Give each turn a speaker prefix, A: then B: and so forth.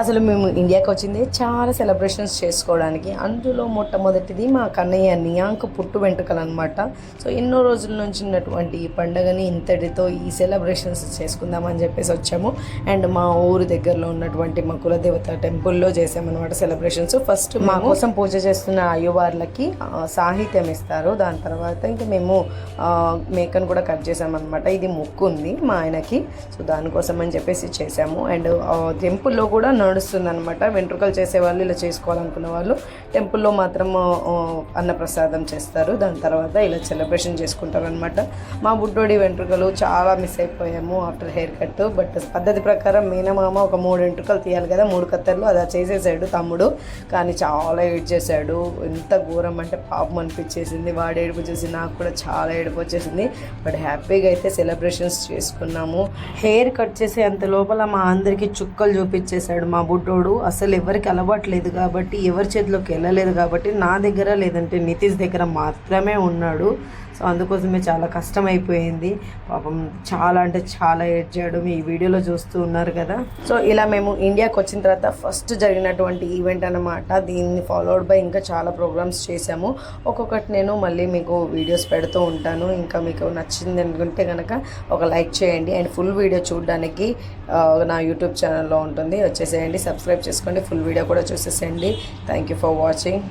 A: అసలు మేము ఇండియాకి వచ్చింది చాలా సెలబ్రేషన్స్ చేసుకోవడానికి. అందులో మొట్టమొదటిది మా కన్నయ్య నియాంక్ పుట్టు వెంట్రుకలు అనమాట సో ఎన్నో రోజుల నుంచి ఉన్నటువంటి ఈ పండుగని ఇంతటితో ఈ సెలబ్రేషన్స్ చేసుకుందామని చెప్పేసి వచ్చాము. అండ్ మా ఊరు దగ్గరలో ఉన్నటువంటి మా కులదేవత టెంపుల్లో చేసామన్నమాట సెలబ్రేషన్స్ ఫస్ట్ మా కోసం పూజ చేస్తున్న అయ్యవార్లకి సాహిత్యం ఇస్తారు. దాని తర్వాత ఇంకా మేము మేకను కూడా కట్ చేసామన్నమాట. ఇది ముక్కు ఉంది మా ఆయనకి. సో దానికోసం అని చెప్పేసి చేసాము. అండ్ టెంపుల్లో కూడా నడుస్తుంది అనమాట వెంట్రుకలు చేసేవాళ్ళు ఇలా చేసుకోవాలనుకున్న వాళ్ళు. టెంపుల్లో మాత్రం అన్నప్రసాదం చేస్తారు. దాని తర్వాత ఇలా సెలబ్రేషన్ చేసుకుంటారు అనమాట మా బుడ్డోడి వెంట్రుకలు చాలా మిస్ అయిపోయాము ఆఫ్టర్ హెయిర్ కట్. బట్ పద్ధతి ప్రకారం మేనమామ ఒక మూడు వెంట్రుకలు తీయాలి కదా మూడు కత్తెర్లు. అలా చేసేసాడు తమ్ముడు. కానీ చాలా ఏడ్ చేశాడు. ఎంత ఘోరం అంటే పాపం అనిపించేసింది. వాడు ఏడుపు చేసి నాకు కూడా చాలా ఏడుపు వచ్చేసింది. బట్ హ్యాపీగా అయితే సెలబ్రేషన్స్ చేసుకున్నాము. హెయిర్ కట్ చేసే అంత లోపల మా అందరికీ చుక్కలు చూపించేశాడు మా బుడ్డోడు అసలు ఎవరికి అలవాట్లేదు కాబట్టి ఎవరి చేతిలోకి వెళ్ళలేదు కాబట్టి నా దగ్గర లేదంటే నితీష్ దగ్గర మాత్రమే ఉన్నాడు. సో అందుకోసమే చాలా కష్టం అయిపోయింది పాపం చాలా అంటే చాలా ఏడ్చాడు. మీ వీడియోలో చూస్తూ ఉన్నారు కదా. సో ఇలా మేము ఇండియాకి వచ్చిన తర్వాత ఫస్ట్ జరిగినటువంటి ఈవెంట్ అన్నమాట. దీన్ని ఫాలోడ్ బై ఇంకా చాలా ప్రోగ్రామ్స్ చేశాము. ఒక్కొక్కటి నేను మళ్ళీ మీకు వీడియోస్ పెడుతూ ఉంటాను. ఇంకా మీకు నచ్చింది అనుకుంటే కనుక ఒక లైక్ చేయండి. అండ్ ఫుల్ వీడియో చూడడానికి నా యూట్యూబ్ ఛానల్లో ఉంటుంది. వచ్చేసేయండి. సబ్స్క్రైబ్ చేసుకోండి. ఫుల్ వీడియో కూడా చూసేసేయండి. Thank you for watching.